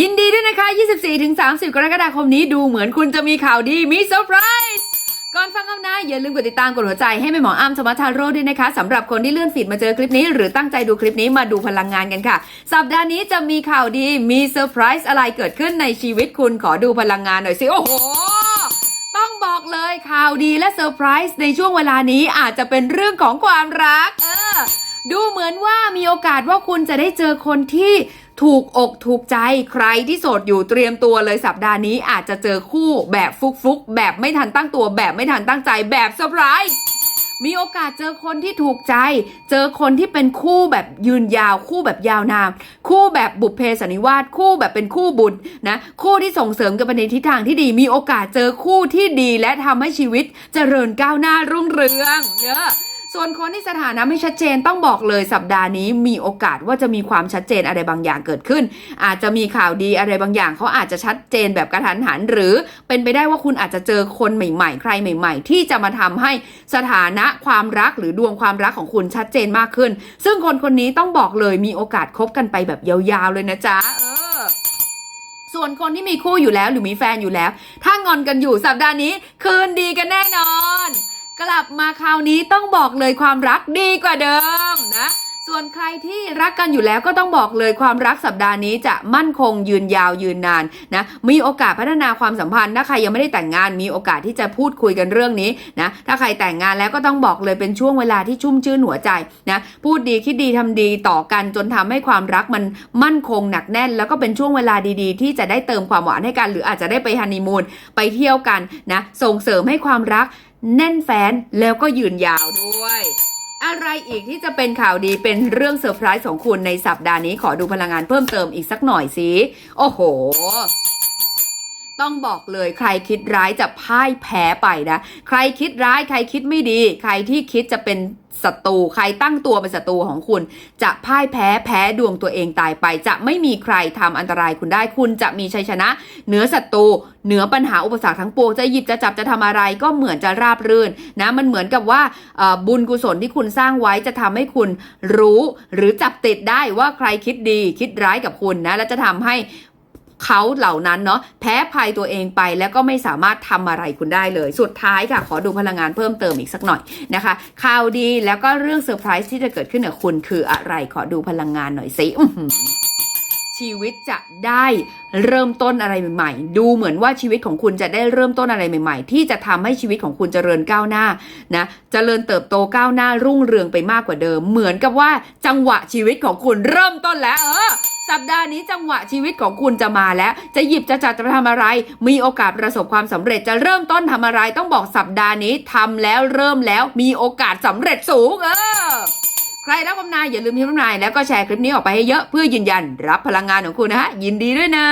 ยินดีด้วยนะคะ 24-30 กรกฎาคมนี้ดูเหมือนคุณจะมีข่าวดีมีเซอร์ไพรส์ก่อนฟังคำนะอย่าลืมกดติดตามกดหัวใจให้แม่หมออ้ำธรรมทาโร่ด้วยนะคะสำหรับคนที่เลื่อนฟีดมาเจอคลิปนี้ หรือตั้งใจดูคลิปนี้มาดูพลังงานกันค่ะ สัปดาห์นี้จะมีข่าวดีมีเซอร์ไพรส์อะไรเกิดขึ้นในชีวิตคุณขอดูพลังงานหน่อยสิ โอ้โหต้องบอกเลยข่าวดีและเซอร์ไพรส์ในช่วงเวลานี้อาจจะเป็นเรื่องของความรัก เออดูเหมือนว่ามีโอกาสว่าคุณจะได้เจอคนที่ ถูกอกถูกใจใครที่โสดอยู่เตรียมตัวเลยสัปดาห์นี้อาจจะเจอคู่แบบฟุกๆ แบบไม่ทันตั้งตัวแบบไม่ทันตั้งใจแบบเซอร์ไพรส์มีโอกาสเจอคนที่ถูกใจ เจอคนที่เป็นคู่แบบยืนยาว คู่แบบยาวนานคู่แบบบุพเพสันนิวาสคู่แบบเป็นคู่บุญนะ คู่ที่ส่งเสริมกันไปในทิศทางที่ดี มีโอกาสเจอคู่ที่ดีและทำให้ชีวิตเจริญก้าวหน้ารุ่งเรืองเนอะ ส่วนคนที่สถานะไม่ชัดเจนต้องบอกเลยสัปดาห์นี้มีโอกาสว่าจะมีความชัดเจนอะไรบางอย่างเกิดขึ้น อาจจะมีข่าวดีอะไรบางอย่างเขาอาจจะชัดเจนแบบกระทันหัน หรือเป็นไปได้ว่าคุณอาจจะเจอคนใหม่ ๆ ใครใหม่ ๆ ที่จะมาทำให้สถานะความรักหรือดวงความรักของคุณชัดเจนมากขึ้น ซึ่งคนคนนี้ต้องบอกเลยมีโอกาสคบกันไปแบบยาวๆเลยนะจ๊ะเออส่วนคนที่มีคู่อยู่แล้วหรือมีแฟนอยู่แล้ว ถ้างอนกันอยู่สัปดาห์นี้ คืนดีกันแน่นอน กลับมาคราวนี้ต้องบอกเลยความรักดีกว่าเดิมนะ ส่วนใครที่รักกันอยู่แล้วก็ต้องบอกเลยความรักสัปดาห์นี้จะมั่นคงยืนยาวยืนนานนะมีโอกาสพัฒนาความสัมพันธ์ถ้าใครยังไม่ได้แต่งงานมีโอกาสที่จะพูดคุยกันเรื่องนี้นะถ้าใครแต่งงานแล้วก็ต้องบอกเลยเป็นช่วงเวลาที่ชุ่มชื่นหัวใจนะพูดดีคิดดีทำดีต่อกันจนทำให้ความรักมันมั่นคงหนักแน่น แล้วก็เป็นช่วงเวลาดีๆ ที่จะได้เติมความหวานให้กัน หรืออาจจะได้ไปฮันนีมูนไปเที่ยวกันนะส่งเสริมให้ความรักแน่นแฟนแล้วก็ยืนยาวด้วย อะไรอีกที่จะเป็นข่าวดีเป็นเรื่องเซอร์ไพรส์ของคุณในสัปดาห์นี้ขอดูพลังงานเพิ่มเติมอีกสักหน่อยสิ โอ้โห ต้องบอกเลยใครคิดร้ายจะพ่ายแพ้ไปนะ ใครคิดร้ายใครคิดไม่ดี ใครที่คิดจะเป็นศัตรูใครตั้งตัวเป็นศัตรูของคุณ จะพ่ายแพ้แพ้ดวงตัวเองตายไป จะไม่มีใครทำอันตรายคุณได้คุณจะมีชัยชนะ เหนือศัตรูเหนือปัญหาอุปสรรคทั้งปวงจะหยิบจะจับจะทำอะไรก็เหมือนจะราบรื่นนะมันเหมือนกับว่าบุญกุศลที่คุณสร้างไว้จะทำให้คุณรู้ หรือจับติดได้ว่าใครคิดดีคิดร้ายกับคุณนะและจะทำให้ เขาเหล่านั้นเนาะแพ้ภัยตัวเองไปแล้วก็ไม่สามารถทำอะไรคุณได้เลย สุดท้ายค่ะ ขอดูพลังงานเพิ่มเติมอีกสักหน่อยนะคะ ข่าวดีแล้วก็เรื่องเซอร์ไพรส์ที่จะเกิดขึ้นกับคุณคืออะไรขอดูพลังงานหน่อยสิชีวิตจะได้เริ่มต้นอะไรใหม่ ๆ ดูเหมือนว่าชีวิตของคุณจะได้เริ่มต้นอะไรใหม่ ๆ ที่จะทำให้ชีวิตของคุณเจริญก้าวหน้านะเจริญเติบโตก้าวหน้ารุ่งเรืองไปมากกว่าเดิม เหมือนกับว่าจังหวะชีวิตของคุณเริ่มต้นแล้ว เออ สัปดาห์นี้จังหวะชีวิตของคุณจะมาแล้ว จะหยิบจะจัดจะทำอะไร มีโอกาสประสบความสำเร็จจะเริ่มต้นทำอะไร ต้องบอกสัปดาห์นี้ทำแล้วเริ่มแล้วมีโอกาสสำเร็จสูงเออใครรับคำนายอย่าลืมพิมพ์คำนายแล้วก็แชร์คลิปนี้ออกไปให้เยอะเพื่อยืนยันรับพลังงานของคุณนะฮะยินดีด้วยนะ